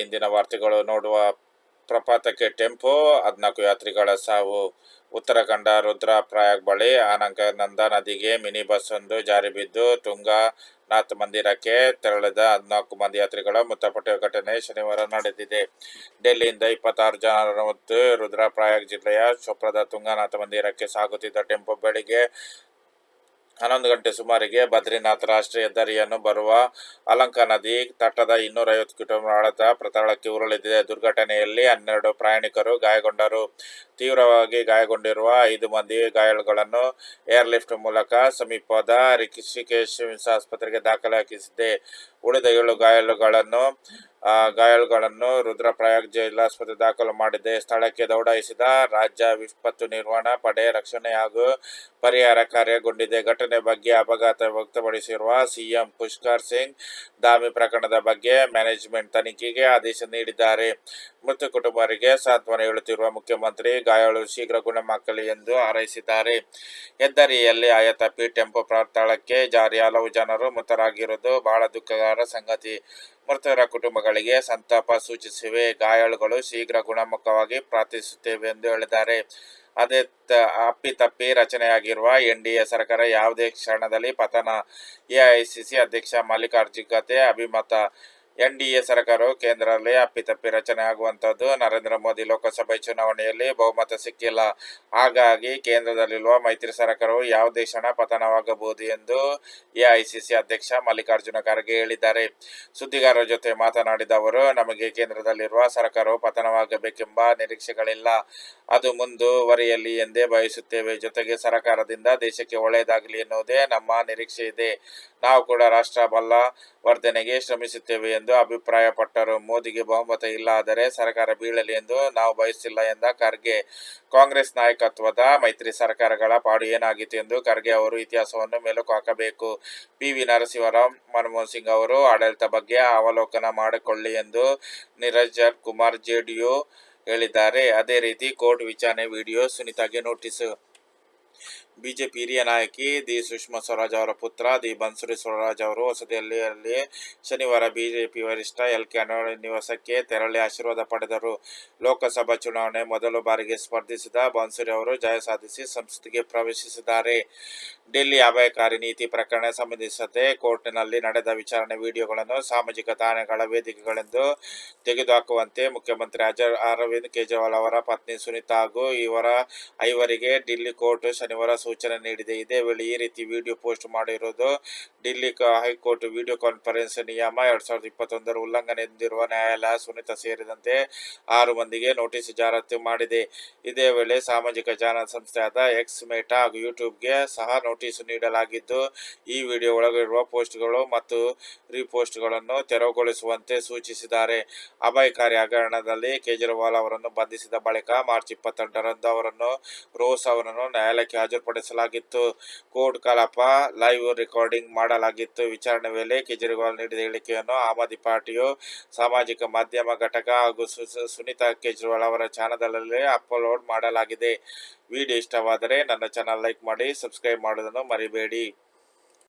ಇಂದಿನ ವಾರ್ತೆಗಳು ನೋಡುವ ಪ್ರಪಾತಕ್ಕೆ ಟೆಂಪೋ, ಹದಿನಾಲ್ಕು ಯಾತ್ರಿಗಳ ಸಾವು. ಉತ್ತರಾಖಂಡ ರುದ್ರಪ್ರಯಾಗ್ ಬಳಿ ಆನಂದನಂದ ನದಿಗೆ ಮಿನಿ ಬಸ್ ಒಂದು ಜಾರಿ ಬಿದ್ದು, ತುಂಗಾ, ನಾಥ್ ಮಂದಿರಕ್ಕೆ ತೆರಳಿದ ಹದಿನಾಲ್ಕು ಮಂದಿ ಯಾತ್ರಿಗಳ ಮೃತಪಟ್ಟ ಘಟನೆ ಶನಿವಾರ ನಡೆದಿದೆ. ಡೆಲ್ಲಿಯಿಂದ ಇಪ್ಪತ್ತಾರು ಜನರು ಮತ್ತು ರುದ್ರಪ್ರಯಾಗ್ ಜಿಲ್ಲೆಯ ಚೋಪ್ರದ ತುಂಗಾನಾಥ ಮಂದಿರಕ್ಕೆ ಸಾಗುತ್ತಿದ್ದ ಟೆಂಪೋ ಬೆಳಿಗ್ಗೆ ಹನ್ನೊಂದು ಗಂಟೆ ಸುಮಾರಿಗೆ ಬದ್ರಿನಾಥ್ ರಾಷ್ಟ್ರೀಯ ಹೆದ್ದಾರಿಯನ್ನು ಬರುವ ಅಲಂಕ ನದಿ ತಟದ ಇನ್ನೂರೈವತ್ತು ಕಿಲೋಮೀಟರ್ ಆಳದ ಪ್ರತಾಳಕ್ಕೆ ಉರುಳಿದೆ ದುರ್ಘಟನೆಯಲ್ಲಿ ಹನ್ನೆರಡು ಪ್ರಯಾಣಿಕರು ಗಾಯಗೊಂಡರು ತೀವ್ರವಾಗಿ ಗಾಯಗೊಂಡಿರುವ ಐದು ಮಂದಿ ಗಾಯಾಳುಗಳನ್ನು ಏರ್ಲಿಫ್ಟ್ ಮೂಲಕ ಸಮೀಪದ ರಿಷಿಕೇಶ್ ಆಸ್ಪತ್ರೆಗೆ ದಾಖಲಾಗಿಸಿದೆ ಉಳಿದ ಏಳು ಗಾಯಾಳುಗಳನ್ನು ಗಾಯಾಳುಗಳನ್ನು ರುದ್ರಪ್ರಯಾಗ್ ಜಿಲ್ಲಾಸ್ಪತ್ರೆ ದಾಖಲು ಮಾಡಿದೆ. ಸ್ಥಳಕ್ಕೆ ದೌಡಾಯಿಸಿದ ರಾಜ್ಯ ವಿಪತ್ತು ನಿರ್ವಹಣಾ ಪಡೆ ರಕ್ಷಣೆ ಹಾಗೂ ಪರಿಹಾರ ಕಾರ್ಯಗೊಂಡಿದೆ. ಘಟನೆ ಬಗ್ಗೆ ಅಪಘಾತ ವ್ಯಕ್ತಪಡಿಸಿರುವ ಸಿಎಂ ಪುಷ್ಕರ್ ಸಿಂಗ್ ದಾಮಿ ಪ್ರಕರಣದ ಬಗ್ಗೆ ಮ್ಯಾನೇಜ್ಮೆಂಟ್ ತನಿಖೆಗೆ ಆದೇಶ ನೀಡಿದ್ದಾರೆ. ಮೃತ ಕುಟುಂಬರಿಗೆ ಸಾಂತ್ವನ ಹೇಳುತ್ತಿರುವ ಮುಖ್ಯಮಂತ್ರಿ, ಗಾಯಾಳು ಶೀಘ್ರ ಗುಣಮಕ್ಕಲಿ ಎಂದು ಹಾರೈಸಿದ್ದಾರೆ. ಹೆದ್ದಾರಿಯಲ್ಲಿ ಆಯತಪ್ಪಿ ಟೆಂಪೋ ಪ್ರಾರ್ಥಳಕ್ಕೆ ಜಾರಿ ಹಲವು ಜನರು ಮೃತರಾಗಿರುವುದು ಬಹಳ ದುಃಖಕರ ಸಂಗತಿ. ಮೃತರ ಕುಟುಂಬಗಳಿಗೆ ಸಂತಾಪ ಸೂಚಿಸಿವೆ. ಗಾಯಾಳುಗಳು ಶೀಘ್ರ ಗುಣಮುಖವಾಗಿ ಪ್ರಾರ್ಥಿಸುತ್ತೇವೆ ಎಂದು ಹೇಳಿದ್ದಾರೆ. ಅದೇ ಅಪ್ಪಿತಪ್ಪಿ ರಚನೆಯಾಗಿರುವ ಎನ್ ಡಿ ಎ ಸರ್ಕಾರ ಯಾವುದೇ ಕ್ಷಣದಲ್ಲಿ ಪತನ ಎಐಸಿಸಿ ಅಧ್ಯಕ್ಷ ಮಲ್ಲಿಕಾರ್ಜುನ್ ಖರ್ಗೆ ಅಭಿಮತ ಎನ್ಡಿಎ ಸರ್ಕಾರವು ಕೇಂದ್ರದಲ್ಲಿ ಅಪ್ಪಿತಪ್ಪಿ ರಚನೆ ಆಗುವಂಥದ್ದು. ನರೇಂದ್ರ ಮೋದಿ ಲೋಕಸಭೆ ಚುನಾವಣೆಯಲ್ಲಿ ಬಹುಮತ ಸಿಕ್ಕಿಲ್ಲ. ಹಾಗಾಗಿ ಕೇಂದ್ರದಲ್ಲಿರುವ ಮೈತ್ರಿ ಸರ್ಕಾರವು ಯಾವ ಕ್ಷಣ ಪತನವಾಗಬಹುದು ಎಂದು ಎಐಸಿಸಿ ಅಧ್ಯಕ್ಷ ಮಲ್ಲಿಕಾರ್ಜುನ ಖರ್ಗೆ ಹೇಳಿದ್ದಾರೆ. ಸುದ್ದಿಗಾರರ ಜೊತೆ ಮಾತನಾಡಿದ ಅವರು, ನಮಗೆ ಕೇಂದ್ರದಲ್ಲಿರುವ ಸರ್ಕಾರವು ಪತನವಾಗಬೇಕೆಂಬ ನಿರೀಕ್ಷೆಗಳಿಲ್ಲ. ಅದು ಮುಂದುವರಿಯಲಿ ಎಂದೇ ಬಯಸುತ್ತೇವೆ. ಜೊತೆಗೆ ಸರ್ಕಾರದಿಂದ ದೇಶಕ್ಕೆ ಒಳ್ಳೆಯದಾಗಲಿ ಎನ್ನುವುದೇ ನಮ್ಮ ನಿರೀಕ್ಷೆ ಇದೆ. ನಾವು ಕೂಡ ರಾಷ್ಟ್ರ ವರ್ಧನೆಗೆ ಶ್ರಮಿಸುತ್ತೇವೆ ಎಂದು ಅಭಿಪ್ರಾಯಪಟ್ಟರು. ಮೋದಿಗೆ ಬಹುಮತ ಇಲ್ಲ ಆದರೆ ಸರ್ಕಾರ ಬೀಳಲಿ ಎಂದು ನಾವು ಬಯಸಿಲ್ಲ ಎಂದ ಖರ್ಗೆ. ಕಾಂಗ್ರೆಸ್ ನಾಯಕತ್ವದ ಮೈತ್ರಿ ಸರ್ಕಾರಗಳ ಪಾಡು ಏನಾಗಿತ್ತು ಎಂದು ಖರ್ಗೆ ಅವರು ಇತಿಹಾಸವನ್ನು ಮೇಲುಕು ಹಾಕಬೇಕು. ಪಿ. ವಿ. ಮನಮೋಹನ್ ಸಿಂಗ್ ಅವರು ಆಡಳಿತ ಬಗ್ಗೆ ಅವಲೋಕನ ಮಾಡಿಕೊಳ್ಳಿ ಎಂದು ನಿರಂಜನ್ ಕುಮಾರ್ ಜೆಡಿಯು ಹೇಳಿದ್ದಾರೆ. ಅದೇ ರೀತಿ ಕೋರ್ಟ್ ವಿಚಾರಣೆ ವಿಡಿಯೋ ಸುನೀತಾಗೆ ನೋಟಿಸ್ ಬಿಜೆಪಿ ಹಿರಿಯ ನಾಯಕಿ ದಿ ಸುಷ್ಮಾ ಸ್ವರಾಜ್ ಅವರ ಪುತ್ರ ದಿ ಬನ್ಸುರಿ ಸ್ವರಾಜ್ ಅವರು ಹೊಸದಿಲ್ಲಿಯಲ್ಲಿ ಶನಿವಾರ ಬಿಜೆಪಿ ವರಿಷ್ಠ ಎಲ್ ಕೆ ಅಡ್ವಾಣಿ ನಿವಾಸಕ್ಕೆ ತೆರಳಿ ಆಶೀರ್ವಾದ ಪಡೆದರು. ಲೋಕಸಭಾ ಚುನಾವಣೆ ಮೊದಲ ಬಾರಿಗೆ ಸ್ಪರ್ಧಿಸಿದ ಬನ್ಸುರಿ ಅವರು ಜಯ ಸಾಧಿಸಿ ಸಂಸತ್ತಿಗೆ ಪ್ರವೇಶಿಸಿದ್ದಾರೆ. ಡೆಲ್ಲಿ ಅಪಾಯಕಾರಿ ನೀತಿ ಪ್ರಕರಣ ಸಂಬಂಧಿಸಿದಂತೆ ಕೋರ್ಟ್ನಲ್ಲಿ ನಡೆದ ವಿಚಾರಣೆ ವಿಡಿಯೋಗಳನ್ನು ಸಾಮಾಜಿಕ ತಾಣಗಳ ವೇದಿಕೆಗಳೆಂದು ತೆಗೆದುಹಾಕುವಂತೆ ಮುಖ್ಯಮಂತ್ರಿ ಅಜರ್ ಅರವಿಂದ್ ಕೇಜ್ರಿವಾಲ್ ಅವರ ಪತ್ನಿ ಸುನೀತಾ ಹಾಗೂ ಇವರ ಐವರಿಗೆ ಡಿಲ್ಲಿ ಕೋರ್ಟ್ ಶನಿವಾರ ನೀಡಿದೆ. ಇದೇ ವೇಳೆ ಈ ರೀತಿ ವಿಡಿಯೋ ಪೋಸ್ಟ್ ಮಾಡಿರುವುದು ಡೆಲ್ಲಿ ಹೈಕೋರ್ಟ್ ವಿಡಿಯೋ ಕಾನ್ಫರೆನ್ಸ್ ನಿಯಮ ಎರಡ್ ಸಾವಿರದ ಇಪ್ಪತ್ತೊಂದರ ಉಲ್ಲಂಘನೆ ಎಂದಿರುವ ನ್ಯಾಯಾಲಯ ಸುನೀತಾ ಸೇರಿದಂತೆ ಆರು ಮಂದಿಗೆ ನೋಟಿಸ್ ಜಾರತ್ತು ಮಾಡಿದೆ. ಇದೇ ವೇಳೆ ಸಾಮಾಜಿಕ ಜಾಲ ಸಂಸ್ಥೆಯಾದ ಎಕ್ಸ್ ಮೇಟಾ ಹಾಗೂ ಯೂಟ್ಯೂಬ್ಗೆ ಸಹ ನೋಟಿಸ್ ನೀಡಲಾಗಿದ್ದು, ಈ ವಿಡಿಯೋ ಒಳಗಿರುವ ಪೋಸ್ಟ್ಗಳು ಮತ್ತು ರೀಪೋಸ್ಟ್ಗಳನ್ನು ತೆರವುಗೊಳಿಸುವಂತೆ ಸೂಚಿಸಿದ್ದಾರೆ. ಅಭಯಕಾರಿ ಹಗರಣದಲ್ಲಿ ಕೇಜ್ರಿವಾಲ್ ಅವರನ್ನು ಬಂಧಿಸಿದ ಬಳಿಕ ಮಾರ್ಚ್ ಇಪ್ಪತ್ತೆಂಟರಂದು ಅವರನ್ನು ರೋಸ್ ಅವರನ್ನು ನ್ಯಾಯಾಲಯಕ್ಕೆ ಹಾಜರುಪಡಿಸಲಾಗಿತ್ತು ಕೋರ್ಟ್ ಕಲಾಪ ಲೈವ್ ರೆಕಾರ್ಡಿಂಗ್ ಮಾಡಲಾಗಿತ್ತು. ವಿಚಾರಣೆ ವೇಳೆ ಕೇಜ್ರಿವಾಲ್ ನೀಡಿದ ಹೇಳಿಕೆಯನ್ನು ಆಮ್ ಪಾರ್ಟಿಯು ಸಾಮಾಜಿಕ ಮಾಧ್ಯಮ ಘಟಕ ಹಾಗೂ ಸುನೀತಾ ಕೇಜ್ರಿವಾಲ್ ಅವರ ಚಾನಲ್ನಲ್ಲಿ ಅಪ್ಲೋಡ್ ಮಾಡಲಾಗಿದೆ. ವಿಡಿಯೋ ಇಷ್ಟವಾದರೆ ನನ್ನ ಚಾನಲ್ ಲೈಕ್ ಮಾಡಿ, ಸಬ್ಸ್ಕ್ರೈಬ್ ಮಾಡೋದನ್ನು ಮರಿಬೇಡಿ.